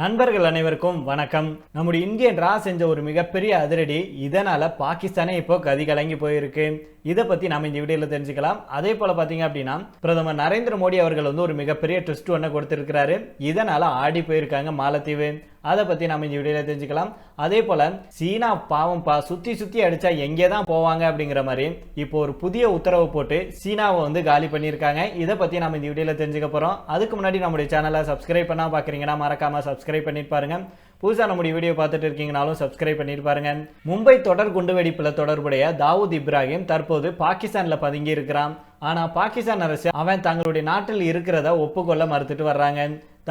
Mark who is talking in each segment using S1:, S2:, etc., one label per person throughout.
S1: நண்பர்கள் அனைவருக்கும் வணக்கம். நம்முடைய இந்தியன் ரா செஞ்ச ஒரு மிகப்பெரிய அதிரடி இதனால் பாகிஸ்தானே இப்போ கதி கலங்கி போயிருக்கு. இதை பற்றி நம்ம இந்த வீடியோவில் தெரிஞ்சுக்கலாம். அதே போல் பார்த்தீங்க அப்படின்னா பிரதமர் நரேந்திர மோடி அவர்கள் வந்து ஒரு மிகப்பெரிய ட்விஸ்ட் ஒன்று கொடுத்துருக்கிறாரு. இதனால் ஆடி போயிருக்காங்க மாலத்தீவு. அதை பற்றி நம்ம இந்த வீடியோவில் தெரிஞ்சுக்கலாம். அதே போல் சீனா பாவம் பா சுற்றி சுற்றி அடித்தா எங்கே தான் போவாங்க அப்படிங்கிற மாதிரி இப்போ ஒரு புதிய உத்தரவு போட்டு சீனாவை வந்து காலி பண்ணியிருக்காங்க. இதை பற்றி நம்ம இந்த வீடியோவில் தெரிஞ்சுக்க போகிறோம் அதுக்கு முன்னாடி நம்முடைய சேனலை சப்ஸ்கிரைப் பண்ணால் பார்க்குறீங்கன்னா மறக்காமல் சப்ஸ்கிரைப் பண்ணிட்டு பாருங்கள் புதுசாக நம்முடைய வீடியோ பார்த்துட்டு இருக்கீங்கனாலும் சப்ஸ்கிரைப் பண்ணிட்டு பாருங்க. மும்பை தொடர் குண்டுவெடிப்புல தொடர்புடைய தாவூத் இப்ராஹிம் தற்போது பாகிஸ்தானில் பதுங்கி இருக்கிறான். ஆனால் பாகிஸ்தான் அரசு அவன் தங்களுடைய நாட்டில் இருக்கிறத ஒப்புக்கொள்ள மறுத்துட்டு வர்றாங்க.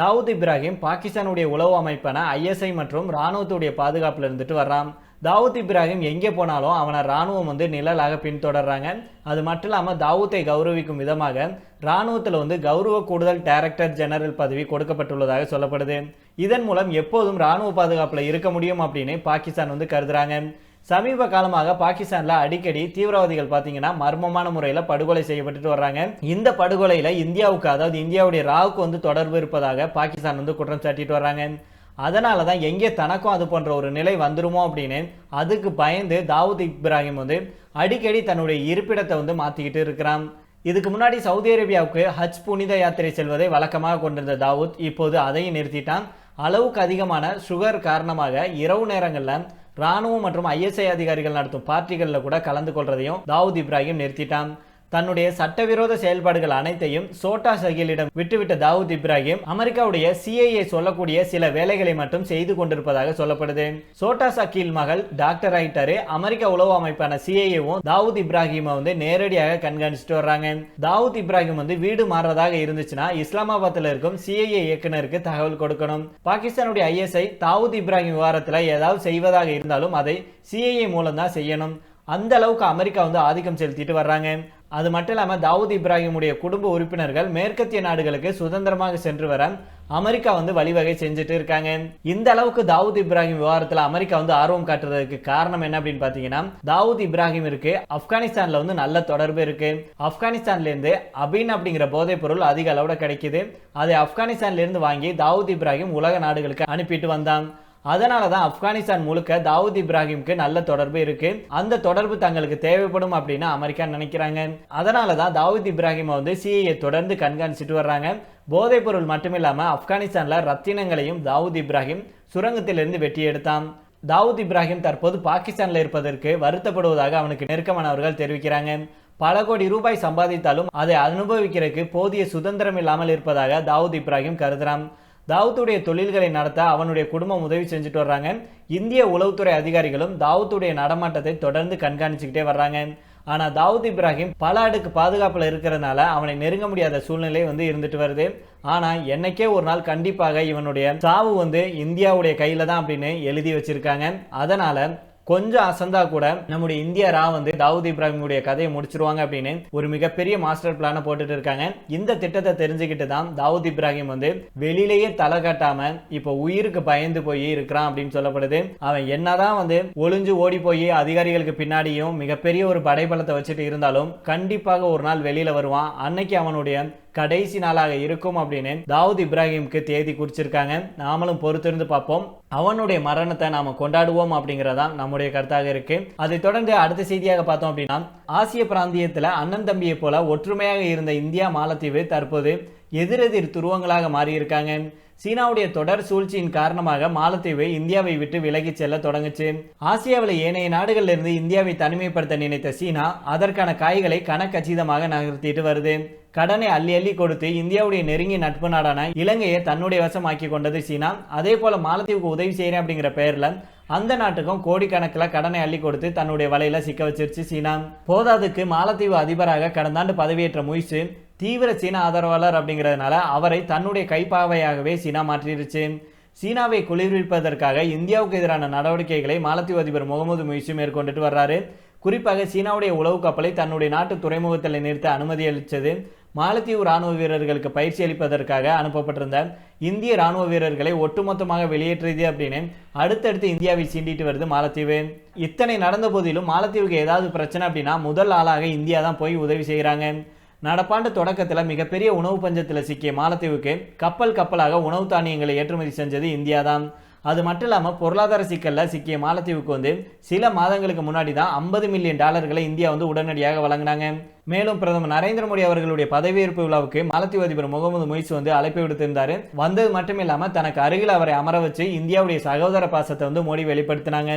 S1: தாவூத் இப்ராஹிம் பாகிஸ்தானுடைய உளவு அமைப்பான ஐஎஸ்ஐ மற்றும் ராணுவத்துடைய பாதுகாப்பில் இருந்துட்டு வர்றான். தாவூத் இப்ராஹிம் எங்கே போனாலும் அவனை ராணுவம் வந்து நிழலாக பின்தொடர்றாங்க. அது மட்டும் இல்லாமல் தாவூத்தை கௌரவிக்கும் விதமாக ராணுவத்தில் வந்து கௌரவ கூடுதல் டைரக்டர் ஜெனரல் பதவி கொடுக்கப்பட்டுள்ளதாக சொல்லப்படுது. இதன் மூலம் எப்போதும் ராணுவ பாதுகாப்பில் இருக்க முடியும் அப்படின்னு பாகிஸ்தான் வந்து கருதுறாங்க. சமீப காலமாக பாகிஸ்தான்ல அடிக்கடி தீவிரவாதிகள் பாத்தீங்கன்னா மர்மமான முறையில படுகொலை செய்யப்பட்டுட்டு வர்றாங்க. இந்த படுகொலையில இந்தியாவுக்கு அதாவது இந்தியாவுடைய ராவுக்கு வந்து தொடர்பு இருப்பதாக பாகிஸ்தான் வந்து குற்றம் சாட்டிட்டு வர்றாங்க. அதனால தான் எங்கே தனக்கும் அது போன்ற ஒரு நிலை வந்துருமோ அப்படின்னு அதுக்கு பயந்து தாவூத் இப்ராஹிம் வந்து அடிக்கடி தன்னுடைய இருப்பிடத்தை வந்து மாற்றிக்கிட்டு இருக்கிறான். இதுக்கு முன்னாடி சவுதி அரேபியாவுக்கு ஹஜ் புனித யாத்திரை செல்வதை வழக்கமாக கொண்டிருந்த தாவூத் இப்போது அதையும் நிறுத்திட்டான். அளவுக்கு அதிகமான சுகர் காரணமாக இரவு நேரங்களில் ராணுவம் மற்றும் ஐஎஸ்ஐ அதிகாரிகள் நடத்தும் பார்ட்டிகளில் கூட கலந்து கொள்றதையும் தாவூத் இப்ராஹிம் நிறுத்திட்டான். தன்னுடைய சட்டவிரோத செயல்பாடுகள் அனைத்தையும் சோட்டா சகிலிடம் விட்டுவிட்ட தாவூத் இப்ராஹிம் அமெரிக்காவுடைய சிஐஏ சொல்லக்கூடிய சில வேலைகளை மட்டும் செய்து கொண்டிருப்பதாக சொல்லப்படுது. சோட்டா சகில் மகள் டாக்டர் ஆயிட்டாரு. அமெரிக்க உளவு அமைப்பான சிஐஏவும் தாவூத் இப்ராஹிமை வந்து நேரடியாக கண்காணிச்சுட்டு வர்றாங்க. தாவூத் இப்ராஹிம் வந்து வீடு மாறுறதாக இருந்துச்சுன்னா இஸ்லாமாபாத்தில் இருக்கும் சிஐஏ இயக்குனருக்கு தகவல் கொடுக்கணும். பாகிஸ்தானுடைய ஐஎஸ்ஐ தாவூத் இப்ராஹிம் விவகாரத்தில் ஏதாவது செய்வதாக இருந்தாலும் அதை சிஐஏ மூலம் தான் செய்யணும். அந்த அளவுக்கு அமெரிக்கா வந்து ஆதிக்கம் செலுத்திட்டு வர்றாங்க. அது மட்டும் இல்லாமல் தாவூத் இப்ராஹிமுடைய குடும்ப உறுப்பினர்கள் மேற்கத்திய நாடுகளுக்கு சுதந்திரமாக சென்று வர அமெரிக்கா வந்து வழிவகை செஞ்சுட்டு இருக்காங்க. இந்த அளவுக்கு தாவூத் இப்ராஹிம் விவகாரத்தில் அமெரிக்கா வந்து ஆர்வம் காட்டுறதுக்கு காரணம் என்ன அப்படின்னு பார்த்தீங்கன்னா தாவூத் இப்ராஹிம் இருக்கு ஆப்கானிஸ்தான்ல வந்து நல்ல தொடர்பு இருக்கு. ஆப்கானிஸ்தான்லேருந்து அபின் அப்படிங்கிற போதைப் பொருள் அதிக அளவில் கிடைக்குது. அதை ஆப்கானிஸ்தான்லேருந்து வாங்கி தாவூத் இப்ராஹிம் உலக நாடுகளுக்கு அனுப்பிட்டு வந்தான். அதனால தான் ஆப்கானிஸ்தான் முழுக்க தாவூத் இப்ராஹிம்க்கு நல்ல தொடர்பு இருக்கு. அந்த தொடர்பு தங்களுக்கு தேவைப்படும் அப்படின்னு அமெரிக்கா நினைக்கிறாங்க. அதனால தான் தாவூத் இப்ராஹிமை வந்து சிஐஏ தொடர்ந்து கண்காணிச்சிட்டு வர்றாங்க. போதைப் பொருள் மட்டுமில்லாம ஆப்கானிஸ்தான்ல ரத்தினங்களையும் தாவூத் இப்ராஹிம் சுரங்கத்திலிருந்து வெட்டி எடுத்தான். தாவூத் இப்ராஹிம் தற்போது பாகிஸ்தான்ல இருப்பதற்கு வருத்தப்படுவதாக அவனுக்கு நெருக்கமானவர்கள் தெரிவிக்கிறாங்க. பல கோடி ரூபாய் சம்பாதித்தாலும் அதை அனுபவிக்கிறதுக்கு போதிய சுதந்திரம் இல்லாமல் இருப்பதாக தாவூத் இப்ராஹிம் கருதுறான். தாவூத்துடைய தொழில்களை நடத்த அவனுடைய குடும்பம் உதவி செஞ்சுட்டு வர்றாங்க. இந்திய உளவுத்துறை அதிகாரிகளும் தாவூத்துடைய நடமாட்டத்தை தொடர்ந்து கண்காணிச்சுக்கிட்டே வர்றாங்க. ஆனால் தாவூத் இப்ராஹிம் பல அடுக்கு பாதுகாப்பில் இருக்கிறதுனால அவனை நெருங்க முடியாத சூழ்நிலை வந்து இருந்துட்டு வருது. ஆனால் என்னைக்கே ஒரு நாள் கண்டிப்பாக இவனுடைய சாவு வந்து இந்தியாவுடைய கையில் தான் அப்படின்னு எழுதி வச்சிருக்காங்க. அதனால கொஞ்சம் அசந்தா கூட நம்முடைய இந்தியா ரா வந்து தாவூத் இப்ராஹிமுடைய கதையை முடிச்சிருவாங்க அப்படின்னு ஒரு மிகப்பெரிய மாஸ்டர் பிளானை போட்டுட்டு இருக்காங்க. இந்த திட்டத்தை தெரிஞ்சுக்கிட்டு தான் தாவூத் இப்ராஹிம் வந்து வெளியிலேயே தலை கட்டாம இப்போ உயிருக்கு பயந்து போய் இருக்கிறான் அப்படின்னு சொல்லப்படுது. அவன் என்னதான் வந்து ஒளிஞ்சு ஓடி போய் அதிகாரிகளுக்கு பின்னாடியும் மிகப்பெரிய ஒரு படைபலத்தை வச்சுட்டு இருந்தாலும் கண்டிப்பாக ஒரு நாள் வெளியில வருவான். அன்னைக்கு அவனுடைய கடைசி நாளாக இருக்கும் அப்படின்னு தாவூத் இப்ராஹிம்க்கு தேதி குறிச்சிருக்காங்க. நாமளும் பொறுத்திருந்து பார்ப்போம். அவனுடைய மரணத்தை நாம கொண்டாடுவோம் அப்படிங்கறதான் நம்முடைய கருத்தாக இருக்கு. அதை தொடர்ந்து அடுத்த செய்தியாக பார்த்தோம் அப்படின்னா ஆசிய பிராந்தியத்துல அண்ணன் தம்பியை போல ஒற்றுமையாக இருந்த இந்தியா மாலத்தீவு தற்போது எதிரெதிர் துருவங்களாக மாறியிருக்காங்க. சீனாவுடைய தொடர் சூழ்ச்சியின் காரணமாக மாலத்தீவு இந்தியாவை விட்டு விலகிச் செல்ல தொடங்குச்சு. ஆசியாவில் ஏனைய நாடுகளில் இருந்து இந்தியாவை தனிமைப்படுத்த நினைத்த சீனா அதற்கான காய்களை கணக்கச்சிதமாக நகர்த்திட்டு வருது. கடனை அள்ளி அள்ளி கொடுத்து இந்தியாவுடைய நெருங்கிய நட்பு நாடான இலங்கையை தன்னுடைய வசமாக்கி கொண்டது சீனா. அதே போல மாலத்தீவுக்கு உதவி செய்கிறேன் அப்படிங்கிற பெயர்ல அந்த நாட்டுக்கும் கோடிக்கணக்கில் கடனை அள்ளி கொடுத்து தன்னுடைய வலையில சிக்க வச்சிருச்சு சீனா. போதாதுக்கு மாலத்தீவு அதிபராக கடந்த ஆண்டு பதவியேற்ற முயற்சி தீவிர சீன ஆதரவாளர் அப்படிங்கிறதுனால அவரை தன்னுடைய கைப்பாவையாகவே சீனா மாற்றிடுச்சு. சீனாவை குளிர்விப்பதற்காக இந்தியாவுக்கு எதிரான நடவடிக்கைகளை மாலத்தீவு அதிபர் முகமது முயற்சி மேற்கொண்டுட்டு வர்றாரு. குறிப்பாக சீனாவுடைய உளவு கப்பலை தன்னுடைய நாட்டு துறைமுகத்தில் நிறுத்த அனுமதி அளித்தது. மாலத்தீவு ராணுவ வீரர்களுக்கு பயிற்சி அளிப்பதற்காக அனுப்பப்பட்டிருந்த இந்திய ராணுவ வீரர்களை ஒட்டுமொத்தமாக வெளியேற்றியது அப்படின்னு அடுத்தடுத்து இந்தியாவை சீண்டிட்டு வருது மாலத்தீவு. இத்தனை நடந்த போதிலும் மாலத்தீவுக்கு ஏதாவது பிரச்சனை அப்படின்னா முதல் ஆளாக இந்தியா தான் போய் உதவி செய்கிறாங்க நடப்பாண்டு தொடக்கத்தில் மிகப்பெரிய உணவு பஞ்சத்தில் சிக்கிய மாலத்தீவுக்கு கப்பல் கப்பலாக உணவு தானியங்களை ஏற்றுமதி செஞ்சது இந்தியா தான் அது மட்டும் இல்லாமல் பொருளாதார சிக்கலில் சிக்கிய மாலத்தீவுக்கு வந்து சில மாதங்களுக்கு முன்னாடி தான் ஐம்பது மில்லியன் டாலர்களை இந்தியா வந்து உடனடியாக வழங்கினாங்க. மேலும் பிரதமர் நரேந்திர மோடி அவர்களுடைய பதவியேற்பு விழாவுக்கு மாலத்தீவு அதிபர் முகமது முயிஸ் வந்து அழைப்பு விடுத்திருந்தார். வந்தது மட்டும் இல்லாமல் தனக்கு அருகில் அவரை அமர வச்சு இந்தியாவுடைய சகோதர பாசத்தை வந்து மோடி வெளிப்படுத்தினாங்க.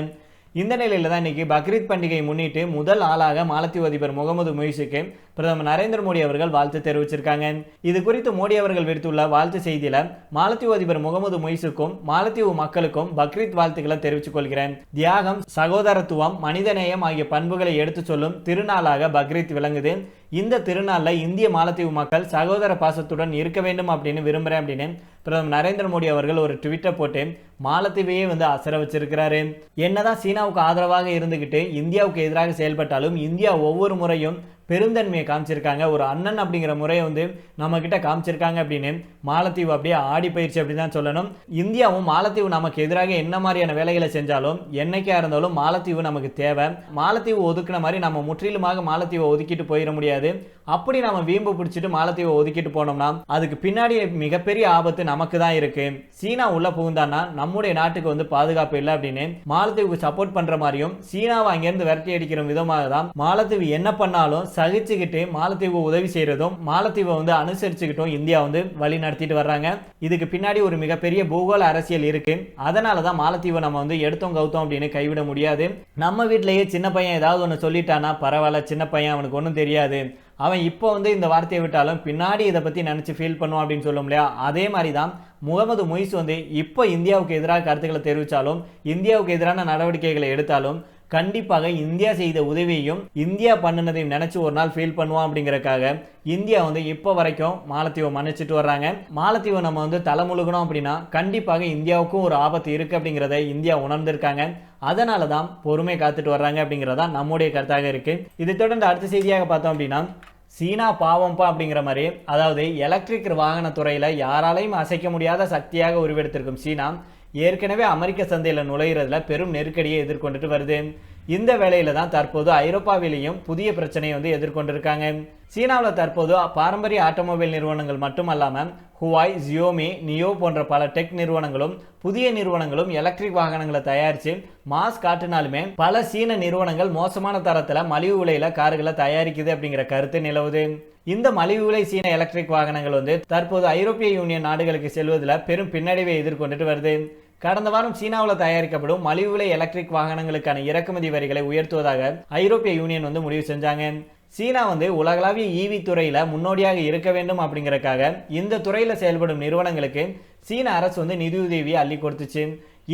S1: இந்த நிலையில் தான் இன்னைக்கு பக்ரீத் பண்டிகையை முன்னிட்டு முதல் ஆளாக மாலத்தீவு அதிபர் முகமது முயிஸுக்கு பிரதமர் நரேந்திர மோடி அவர்கள் வாழ்த்து தெரிவிச்சிருக்காங்க. இது குறித்து மோடி அவர்கள் விடுத்துள்ள வாழ்த்து செய்தியில மாலத்தீவு அதிபர் முகமது முயிஸுக்கும் மாலத்தீவு மக்களுக்கும் பக்ரீத் வாழ்த்துக்களை தெரிவித்துக் கொள்கிறேன். தியாகம் சகோதரத்துவம் மனிதநேயம் ஆகிய பண்புகளை எடுத்துச் சொல்லும் திருநாளாக பக்ரீத் விளங்குது. இந்த திருநாளில் இந்திய மாலத்தீவு மக்கள் சகோதர பாசத்துடன் இருக்க வேண்டும் அப்படின்னு விரும்புகிறேன் அப்படின்னு பிரதமர் நரேந்திர மோடி அவர்கள் ஒரு ட்விட்டர் போட்டு மாலத்தீவையே வந்து அசர வச்சிருக்கிறாரு. என்னதான் சீனாவுக்கு ஆதரவாக இருந்துக்கிட்டு இந்தியாவுக்கு எதிராக செயல்பட்டாலும் இந்தியா ஒவ்வொரு முறையும் பெருந்தன்மையை காமிச்சிருக்காங்க. ஒரு அண்ணன் அப்படிங்கிற முறையை வந்து நம்ம கிட்ட காமிச்சிருக்காங்க அப்படின்னு மாலத்தீவு அப்படியே ஆடி பயிற்சி அப்படின்னு தான் சொல்லணும். இந்தியாவும் மாலத்தீவு நமக்கு எதிராக என்ன மாதிரியான வேலைகளை செஞ்சாலும் என்னைக்கா இருந்தாலும் மாலத்தீவு நமக்கு தேவை. மாலத்தீவு ஒதுக்குன மாதிரி நம்ம முற்றிலுமாக மாலத்தீவை ஒதுக்கிட்டு போயிட முடியாது. அப்படி நம்ம வீம்பு பிடிச்சிட்டு மாலத்தீவை ஒதுக்கிட்டு போனோம்னா அதுக்கு பின்னாடி மிகப்பெரிய ஆபத்து நமக்கு தான் இருக்கு. சீனா உள்ள புகுந்தான்னா நம்முடைய நாட்டுக்கு வந்து பாதுகாப்பு இல்லை அப்படின்னு மாலத்தீவுக்கு சப்போர்ட் பண்ற மாதிரியும் சீனாவை அங்கிருந்து விரட்டி அடிக்கிற விதமாக தான் மாலத்தீவு என்ன பண்ணாலும் சகிச்சுக்கிட்டு மாலத்தீவு உதவி செய்யறதும் மாலத்தீவை வந்து அனுசரிச்சுக்கிட்டும் இந்தியா வந்து வழி நடத்திட்டு வர்றாங்க. இதுக்கு பின்னாடி ஒரு மிகப்பெரிய பூகோள அரசியல் இருக்கு. அதனால தான் மாலத்தீவை நம்ம வந்து எடுத்தோம் கவுத்தோம் அப்படின்னு கைவிட முடியாது. நம்ம வீட்டிலேயே சின்ன பையன் ஏதாவது ஒன்று சொல்லிட்டானா பரவாயில்ல சின்ன பையன் அவனுக்கு ஒன்றும் தெரியாது. அவன் இப்போ வந்து இந்த வார்த்தையை விட்டாலும் பின்னாடி இதை பற்றி நினச்சி ஃபீல் பண்ணுவான் அப்படின்னு சொல்லும் இல்லையா? அதே மாதிரி தான் முகமது முயிஸ் வந்து இப்போ இந்தியாவுக்கு எதிராக கருத்துக்களை தெரிவித்தாலும் இந்தியாவுக்கு எதிரான நடவடிக்கைகளை எடுத்தாலும் கண்டிப்பாக இந்தியா செய்த உதவியையும் இந்தியா பண்ணினதையும் நினைச்சு ஒரு நாள் ஃபீல் பண்ணுவோம் அப்படிங்கறக்காக இந்தியா வந்து இப்போ வரைக்கும் மாலத்தீவை மன்னிச்சிட்டு வர்றாங்க. மாலத்தீவை நம்ம வந்து தலைமுழுகணும் அப்படின்னா கண்டிப்பாக இந்தியாவுக்கும் ஒரு ஆபத்து இருக்கு அப்படிங்கிறத இந்தியா உணர்ந்திருக்காங்க. அதனால தான் பொறுமை காத்துட்டு வர்றாங்க அப்படிங்கிறதா நம்முடைய கருத்தாக இருக்கு. இதை தொடர்ந்து அடுத்த செய்தியாக பார்த்தோம் அப்படின்னா சீனா பாவம்பா அப்படிங்கிற மாதிரி அதாவது எலக்ட்ரிக் வாகன துறையில் யாராலையும் அசைக்க முடியாத சக்தியாக உருவெடுத்திருக்கும் சீனா ஏற்கனவே அமெரிக்க சந்தையில் நுழையிறதுல பெரும் நெருக்கடியை எதிர்கொண்டுட்டு வருது. இந்த வேளையில தான் தற்போது ஐரோப்பாவிலேயும் புதிய பிரச்சனையை வந்து எதிர்கொண்டிருக்காங்க. சீனாவில் தற்போது பாரம்பரிய ஆட்டோமொபைல் நிறுவனங்கள் மட்டுமல்லாமல் ஹுவாய் ஜியோமி நியோ போன்ற பல டெக் நிறுவனங்களும் புதிய நிறுவனங்களும் எலக்ட்ரிக் வாகனங்களை தயாரித்து மாஸ் காட்டினாலுமே பல சீன நிறுவனங்கள் மோசமான தரத்தில் மலிவு விலையில் கார்களை தயாரிக்குது அப்படிங்கிற கருத்து நிலவுது. இந்த மலிவு விலை சீன எலக்ட்ரிக் வாகனங்கள் வந்து தற்போது ஐரோப்பிய யூனியன் நாடுகளுக்கு செல்வதில் பெரும் பின்னடைவை எதிர்கொண்டுட்டு வருது. கடந்த வாரம் சீனாவில் தயாரிக்கப்படும் மலிவு விலை எலக்ட்ரிக் வாகனங்களுக்கான இறக்குமதி வரிகளை உயர்த்துவதாக ஐரோப்பிய யூனியன் வந்து முடிவு செஞ்சாங்க. சீனா வந்து உலகளாவிய ஈவி துறையில முன்னோடியாக இருக்க வேண்டும் அப்படிங்கறக்காக இந்த துறையில செயல்படும் நிறுவனங்களுக்கு சீன அரசு வந்து நிதியுதவி அள்ளி கொடுத்துச்சு.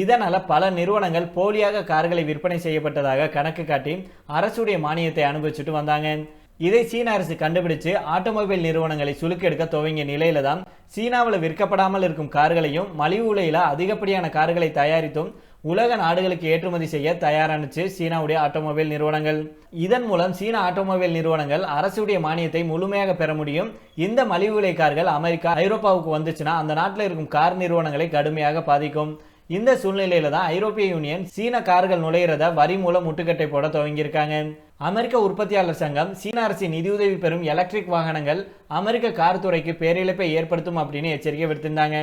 S1: இதனால பல நிறுவனங்கள் போலியாக கார்களை விற்பனை செய்யப்பட்டதாக கணக்கு காட்டி அரசுடைய மானியத்தை அனுபவிச்சுட்டு வந்தாங்க. இதை சீன அரசு கண்டுபிடிச்சு ஆட்டோமொபைல் நிறுவனங்களை சுலுக்கெடுக்க துவங்கிய நிலையில தான் சீனாவில் விற்கப்படாமல் இருக்கும் கார்களையும் மலிவு விலையில அதிகப்படியான கார்களை தயாரித்தும் உலக நாடுகளுக்கு ஏற்றுமதி செய்ய தயாரானுச்சு சீனாவுடைய ஆட்டோமொபைல் நிறுவனங்கள். இதன் மூலம் சீன ஆட்டோமொபைல் நிறுவனங்கள் அரசுடைய மானியத்தை முழுமையாக பெற முடியும். இந்த மலிவு விலை கார்கள் அமெரிக்கா ஐரோப்பாவுக்கு வந்துச்சுன்னா அந்த நாட்டில் இருக்கும் கார் நிறுவனங்களை கடுமையாக பாதிக்கும். இந்த சூழ்நிலையில தான் ஐரோப்பிய யூனியன் சீன கார்கள் நுழையிறத வரி மூலம் முட்டுக்கட்டை போட துவங்கியிருக்காங்க. அமெரிக்க உற்பத்தியாளர் சங்கம் சீன அரசின் நிதியுதவி பெறும் எலக்ட்ரிக் வாகனங்கள் அமெரிக்க கார் துறைக்கு பேரிழப்பை ஏற்படுத்தும் அப்படின்னு எச்சரிக்கை விடுத்திருந்தாங்க.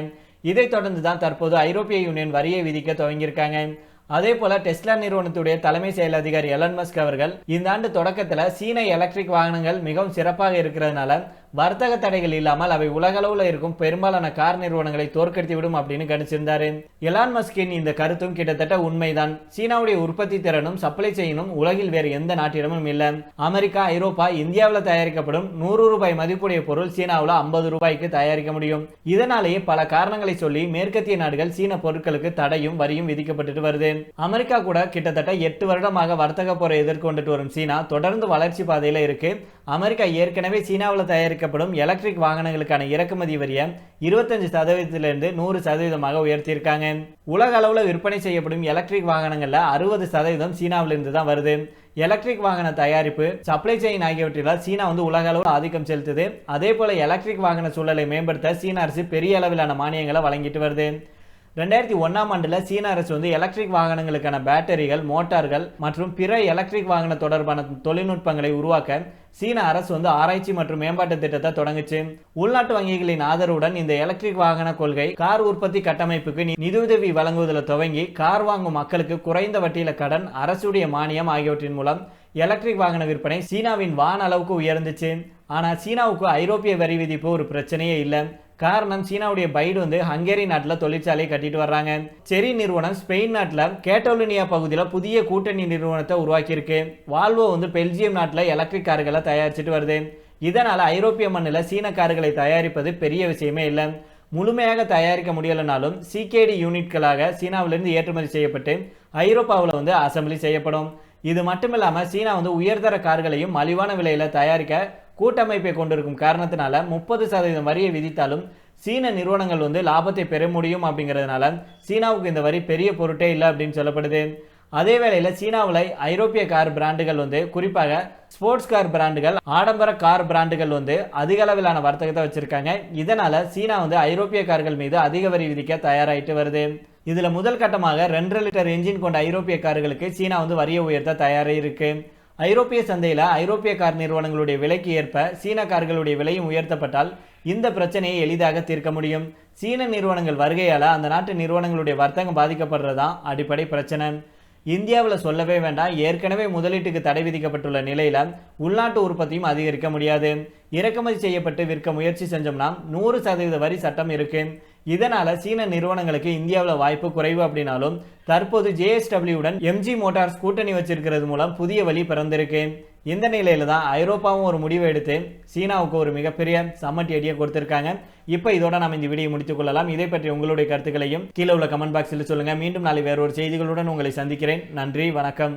S1: இதைத் தொடர்ந்து தான் தற்போது ஐரோப்பிய யூனியன் வரியை விதிக்க துவங்கியிருக்காங்க. அதே போல டெஸ்லா நிறுவனத்துடைய தலைமை செயல் அதிகாரி எலன் மஸ்க் அவர்கள் இந்த ஆண்டு தொடக்கத்தில் சீன எலக்ட்ரிக் வாகனங்கள் மிகவும் சிறப்பாக இருக்கிறதுனால வர்த்தக தடைகள் இல்லாமல் அவை உலகளவில் இருக்கும் பெரும்பாலான கார் நிறுவனங்களை தோற்கடித்து விடும் அப்படின்னு கணிச்சிருந்தாரு. எலான் மஸ்கின் இந்த கருத்தும் கிட்டத்தட்ட உண்மைதான். சீனாவுடைய உற்பத்தி திறனும் சப்ளை செயினும் உலகில் வேறு எந்த நாட்டிடமும் இல்லை. அமெரிக்கா ஐரோப்பா இந்தியாவில் தயாரிக்கப்படும் நூறு ரூபாய் மதிப்புடைய பொருள் சீனாவில் ஐம்பது ரூபாய்க்கு தயாரிக்க முடியும். இதனாலேயே பல காரணங்களை சொல்லி மேற்கத்திய நாடுகள் சீன பொருட்களுக்கு தடையும் வரியும் விதிக்கப்பட்டுட்டு வருது. அமெரிக்கா கூட கிட்டத்தட்ட எட்டு வருடமாக வர்த்தக போரை எதிர்கொண்டுட்டு வரும் சீனா தொடர்ந்து வளர்ச்சி பாதையில் இருக்கு. அமெரிக்கா ஏற்கனவே சீனாவில் விற்கப்படும் எலக்ட்ரிக் வாகனங்களுக்கான இறக்குமதி வரியை இருபத்தஞ்சு சதவீதத்திலிருந்து நூறு சதவீதமாக உயர்த்தியிருக்காங்க. உலக அளவில் விற்பனை செய்யப்படும் எலக்ட்ரிக் வாகனங்களில் அறுபது சதவீதம் சீனாவிலிருந்து தான் வருது. எலக்ட்ரிக் வாகன தயாரிப்பு சப்ளை செயின் ஆகியவற்றில் சீனா வந்து உலக அளவில் ஆதிக்கம் செலுத்துது. அதே போல எலக்ட்ரிக் வாகன சூழலை மேம்படுத்த சீன அரசு பெரிய அளவிலான மானியங்களை வழங்கிட்டு வருது. ரெண்டாயிரத்தி ஒன்னாம் ஆண்டுல சீன அரசு வந்து எலக்ட்ரிக் வாகனங்களுக்கான பேட்டரிகள் மோட்டார்கள் மற்றும் பிற எலக்ட்ரிக் வாகன தொடர்பான தொழில்நுட்பங்களை உருவாக்க சீன அரசு வந்து ஆராய்ச்சி மற்றும் மேம்பாட்டு திட்டத்தை தொடங்குச்சு. உள்நாட்டு வங்கிகளின் ஆதரவுடன் இந்த எலக்ட்ரிக் வாகன கொள்கை கார் உற்பத்தி கட்டமைப்புக்கு நிதியுதவி வழங்குவதில் துவங்கி கார் வாங்கும் மக்களுக்கு குறைந்த வட்டியில கடன் அரசுடைய மானியம் ஆகியவற்றின் மூலம் எலக்ட்ரிக் வாகன விற்பனை சீனாவின் வான அளவுக்கு உயர்ந்துச்சு. ஆனா சீனாவுக்கு ஐரோப்பிய வரி விதிப்பு ஒரு பிரச்சனையே இல்லை. காரணம் சீனாவுடைய பைடு வந்து ஹங்கேரி நாட்டில் தொழிற்சாலையை கட்டிட்டு வர்றாங்க. செரி நிறுவனம் ஸ்பெயின் நாட்டில் கேட்டோலினியா பகுதியில் புதிய கூட்டணி நிறுவனத்தை உருவாக்கியிருக்கு. வால்வோ வந்து பெல்ஜியம் நாட்டில் எலக்ட்ரிக் கார்களை தயாரிச்சிட்டு வருது. இதனால் ஐரோப்பிய மண்ணில் சீன கார்களை தயாரிப்பது பெரிய விஷயமே இல்லை. முழுமையாக தயாரிக்க முடியலைனாலும் சிகேடி யூனிட்களாக சீனாவிலிருந்து ஏற்றுமதி செய்யப்பட்டு ஐரோப்பாவில் வந்து அசம்பிளி செய்யப்படும். இது மட்டும் இல்லாமல் சீனா வந்து உயர்தர கார்களையும் மலிவான விலையில் தயாரிக்க கூட்டமைப்பை கொண்டிருக்கும் காரணத்தினால முப்பது சதவீதம் வரியை விதித்தாலும் சீன நிறுவனங்கள் வந்து லாபத்தை பெற முடியும் அப்படிங்கிறதுனால சீனாவுக்கு இந்த வரி பெரிய பொருட்டே இல்லை அப்படின்னு சொல்லப்படுது. அதே வேளையில் சீனாவில் ஐரோப்பிய கார் பிராண்டுகள் வந்து குறிப்பாக ஸ்போர்ட்ஸ் கார் பிராண்டுகள் ஆடம்பர கார் பிராண்டுகள் வந்து அதிக அளவிலான வர்த்தகத்தை வச்சுருக்காங்க. இதனால் சீனா வந்து ஐரோப்பிய கார்கள் மீது அதிக வரி விதிக்க தயாராகிட்டு வருது. இதில் முதல் கட்டமாக ரெண்டரை லிட்டர் என்ஜின் கொண்ட ஐரோப்பிய கார்களுக்கு சீனா வந்து வரியை உயர்த்த தயாராக இருக்குது ஐரோப்பிய சந்தையில் ஐரோப்பிய கார் நிறுவனங்களுடைய விலைக்கு ஏற்ப சீன கார்களுடைய விலையும் உயர்த்தப்பட்டால் இந்த பிரச்சனையை எளிதாக தீர்க்க முடியும். சீன நிறுவனங்கள் வருகையால் அந்த நாட்டு நிறுவனங்களுடைய வர்த்தகம் பாதிக்கப்படுறதான் அடிப்படை பிரச்சனை. இந்தியாவில் சொல்லவே வேண்டாம். ஏற்கனவே முதலீட்டுக்கு தடை விதிக்கப்பட்டுள்ள நிலையில் உள்நாட்டு உற்பத்தியும் அதிகரிக்க முடியாது. இறக்குமதி செய்யப்பட்டு விற்க முயற்சி செஞ்சோம்னா நூறு சதவீத வரி சட்டம் இருக்குது இதனால் சீன நிறுவனங்களுக்கு இந்தியாவில் வாய்ப்பு குறைவு அப்படின்னாலும் தற்போது ஜேஎஸ்டபிள்யூடன் எம்ஜி மோட்டார்ஸ் கூட்டணி வச்சிருக்கிறது மூலம் புதிய வழி பிறந்திருக்கு. இந்த நிலையில தான் ஐரோப்பாவும் ஒரு முடிவை எடுத்து சீனாவுக்கு ஒரு மிகப்பெரிய சம்மட்டி அடியை கொடுத்திருக்காங்க. இப்போ இதோட நாம் இந்த வீடியோ முடித்துக் கொள்ளலாம். இதை பற்றி உங்களுடைய கருத்துக்களையும் கீழே உள்ள கமெண்ட் பாக்ஸில் சொல்லுங்க. மீண்டும் நாளை வேறொரு செய்திகளுடன் உங்களை சந்திக்கிறேன். நன்றி வணக்கம்.